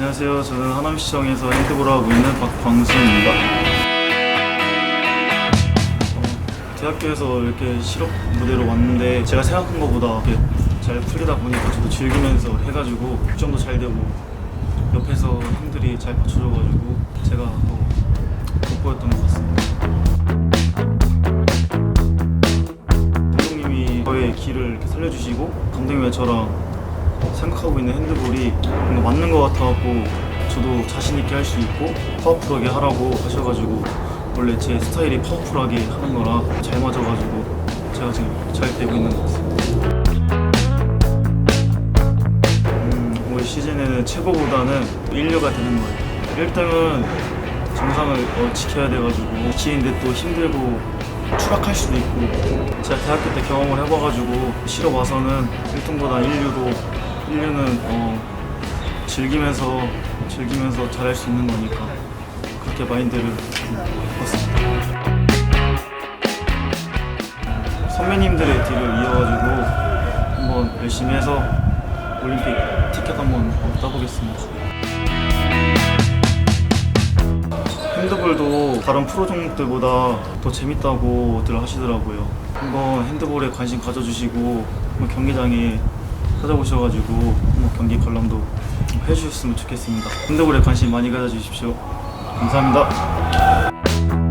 안녕하세요. 저는 하남시청에서 핸드볼을 하고 있는 박광수입니다. 어, 대학교에서 이렇게 실업 무대로 왔는데 제가 생각한 것보다 이렇게 잘 풀리다 보니까 저도 즐기면서 해가지고 국정도 잘 되고 옆에서 형들이 잘 받쳐줘가지고 제가 더 돋보였던 것 같습니다. 감독님이 저의 길을 이렇게 살려주시고 감독님과 저랑 생각하고 있는 핸드볼이 뭔가 맞는 것 같아갖고 저도 자신 있게 할 수 있고 파워풀하게 하라고 하셔가지고 원래 제 스타일이 파워풀하게 하는 거라 잘 맞아가지고 제가 지금 잘 되고 있는 것 같습니다. 음, 올 시즌에는 최고보다는 인류가 되는 거예요. 1등은 정상을 어, 지켜야 돼가지고 지키는데 또 힘들고 추락할 수도 있고 제가 대학교 때 경험을 해봐가지고 실업 와서는 1등보다 1류로 1류는 어, 즐기면서 즐기면서 잘할 수 있는 거니까 그렇게 마인드를 바꿨습니다. 선배님들의 뒤를 이어가지고 한번 열심히 해서 올림픽 티켓 한번 따보겠습니다. 핸드볼도 다른 프로 종목들보다 더 재밌다고들 하시더라고요. 한번 핸드볼에 관심 가져주시고 경기장에 찾아오셔가지고 한번 경기 관람도 해주셨으면 좋겠습니다. 핸드볼에 관심 많이 가져주십시오. 감사합니다.